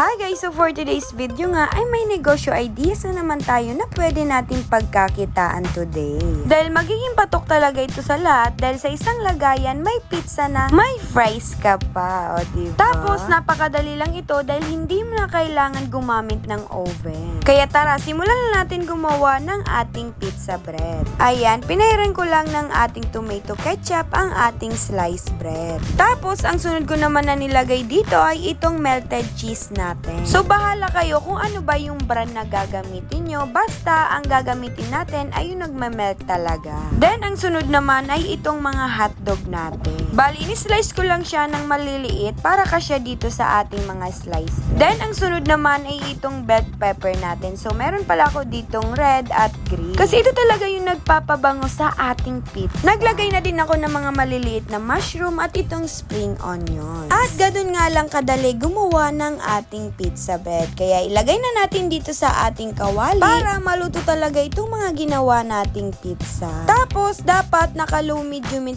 Hi guys! So for today's video nga ay may negosyo ideas na naman tayo na pwede nating pagkakitaan today. Dahil magiging patok talaga ito sa lahat dahil sa isang lagayan may pizza na may fries ka pa. O diba? Tapos napakadali lang ito dahil hindi mo na kailangan gumamit ng oven. Kaya tara, simulan na natin gumawa ng ating pizza bread. Ayan, pinairan ko lang ng ating tomato ketchup ang ating sliced bread. Tapos, ang sunod ko naman na nilagay dito ay itong melted cheese natin. So, bahala kayo kung ano ba yung brand na gagamitin nyo. Basta, ang gagamitin natin ay yung nagmamelt talaga. Then, ang sunod naman ay itong mga hotdog natin. Bali, ini-slice ko lang siya ng maliliit para kasya dito sa ating mga slice. Then, ang sunod naman ay itong bell pepper natin. So, meron pala ako ditong red at green. Kasi ito talaga yung nagpapabango sa ating pizza. Naglagay na din ako ng mga maliliit na mushroom at itong spring onion. At ganun nga lang kadali gumawa ng ating pizza bread. Kaya ilagay na natin dito sa ating kawali para maluto talaga itong mga ginawa nating pizza. Tapos, dapat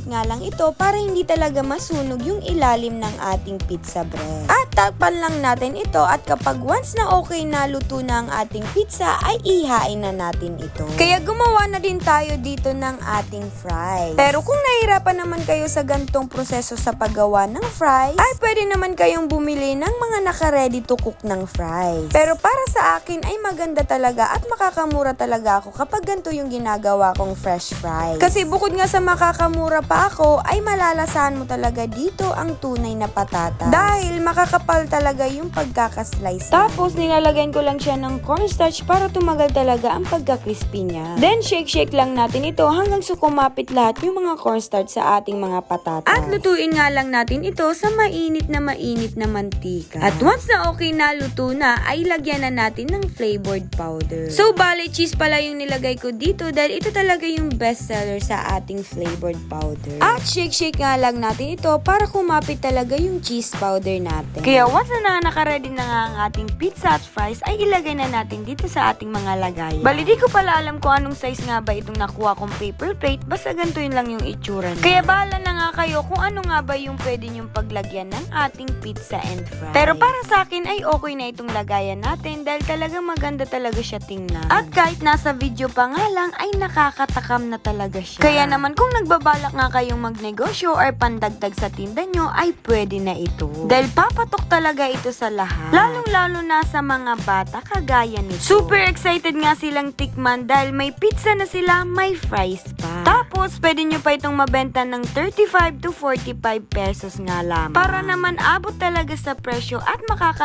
heat nga lang ito para hindi talaga masunog yung ilalim ng ating pizza bread. At takpan lang natin ito at kapag once na okay na luto na ang ating pizza, ay ihain na natin ito. Kaya gumawa na din tayo dito ng ating fries. Pero kung nahihirapan naman kayo sa gantong proseso sa paggawa ng fries, ay pwede naman kayong bumili ng mga naka-ready to cook ng fries. Pero para sa akin ay maganda talaga at makakamura talaga ako kapag ganito yung ginagawa kong fresh fries. Kasi bukod nga sa makakamura pa ako, ay malalasahan mo talaga dito ang tunay na patatas. Dahil makakapal talaga yung pagkakaslice. Tapos nilalagyan ko lang siya ng cornstarch para tumagal talaga ang pagka-crispy niya. Then shake-shake lang natin ito hanggang sa kumapit lahat yung mga cornstarch sa ating mga patatas. At lutuin nga lang natin ito sa mainit na mainit na mantika. At once na okay na luto na, ay lagyan na natin ng flavored powder. So bale cheese pala yung nilagay ko dito dahil ito talaga yung best seller sa ating flavored powder. At shake-shake nga lang natin ito para kumapit talaga yung cheese powder natin. Kaya once na nakaready na nga ang ating pizza at fries, ay ilagay na natin dito sa ating mga lagayan. Bali, di ko pala alam kung anong size nga ba itong nakuha kong paper plate, basta ganito yun lang yung itsura niya. Kaya bahala na nga kayo kung ano nga ba yung pwede nyong paglagyan ng ating pizza and fries. Pero para sa akin ay okay na itong lagayan natin dahil talaga maganda talaga siya tingnan. At kahit nasa video pa nga lang ay nakakatakam na talaga siya. Kaya naman kung nagbabalak nga kayong magnegosyo or pandagdag sa tinda nyo ay pwede na ito. Dahil papatok talaga ito sa lahat. Lalong-lalo na sa mga bata kagaya nito. Super excited nga silang tikman dahil may pizza na sila, may fries pa. Tapos, pwede nyo pa itong mabenta ng 35 to 45 pesos nga lamang. Para naman abot talaga sa presyo at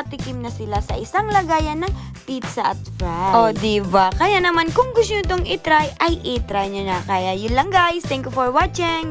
makakatikim na sila sa isang lagayan ng pizza at fries. O, diba? Kaya naman, kung gusto nyo itong itry, ay itry nyo na. Kaya yun lang guys. Thank you for watching.